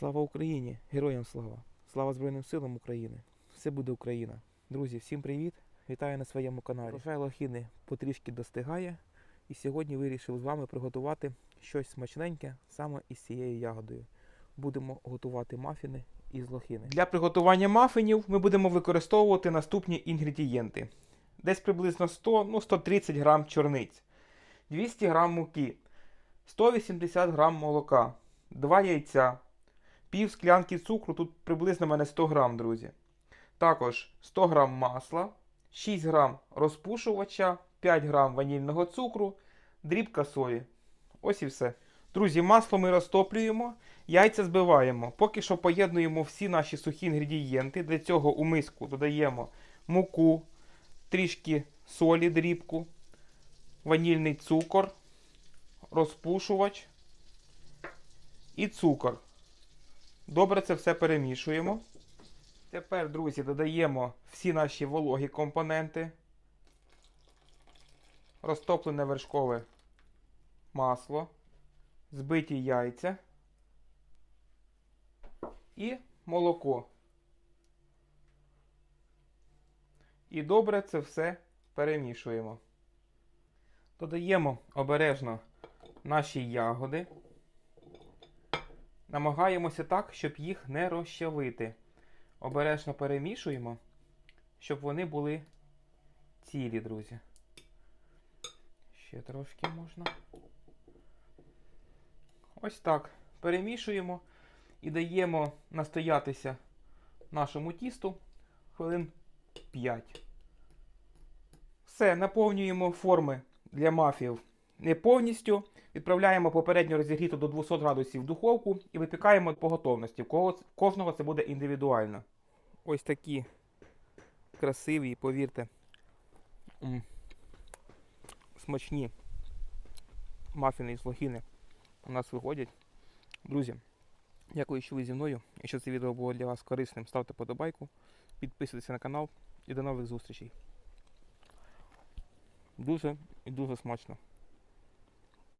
Слава Україні! Героям слава! Слава Збройним силам України! Все буде Україна! Друзі, всім привіт! Вітаю на своєму каналі. Врожай лохини потрішки достигає, і сьогодні вирішив з вами приготувати щось смачненьке саме із цією ягодою. Будемо готувати мафіни із лохини. Для приготування мафінів ми будемо використовувати наступні інгредієнти: десь приблизно 100, ну 130 грам чорниць, 200 грам муки, 180 грам молока, 2 яйця, пів склянки цукру, тут приблизно мене 100 грам, друзі. Також 100 грам масла, 6 грам розпушувача, 5 грам ванільного цукру, дрібка сої. Ось і все. Друзі, масло ми розтоплюємо, яйця збиваємо. Поки що поєднуємо всі наші сухі інгредієнти. Для цього у миску додаємо муку, трішки солі, дрібку, ванільний цукор, розпушувач і цукор. Добре це все перемішуємо. Тепер, друзі, додаємо всі наші вологі компоненти, розтоплене вершкове масло, збиті яйця і молоко. І добре це все перемішуємо. Додаємо обережно наші ягоди. Намагаємося так, щоб їх не розчавити. Обережно перемішуємо, щоб вони були цілі, друзі. Ще трошки можна. Ось так. Перемішуємо і даємо настоятися нашому тісту хвилин 5. Все, наповнюємо форми для мафів не повністю. Відправляємо попередньо розігріту до 200 градусів в духовку і випікаємо по готовності. В Кожного це буде індивідуально. Ось такі красиві, повірте, смачні мафіни з лохіни у нас виходять. Друзі, дякую, що ви зі мною. Якщо це відео було для вас корисним, ставте подобайку, підписуйтесь на канал і до нових зустрічей. Дуже і дуже смачно.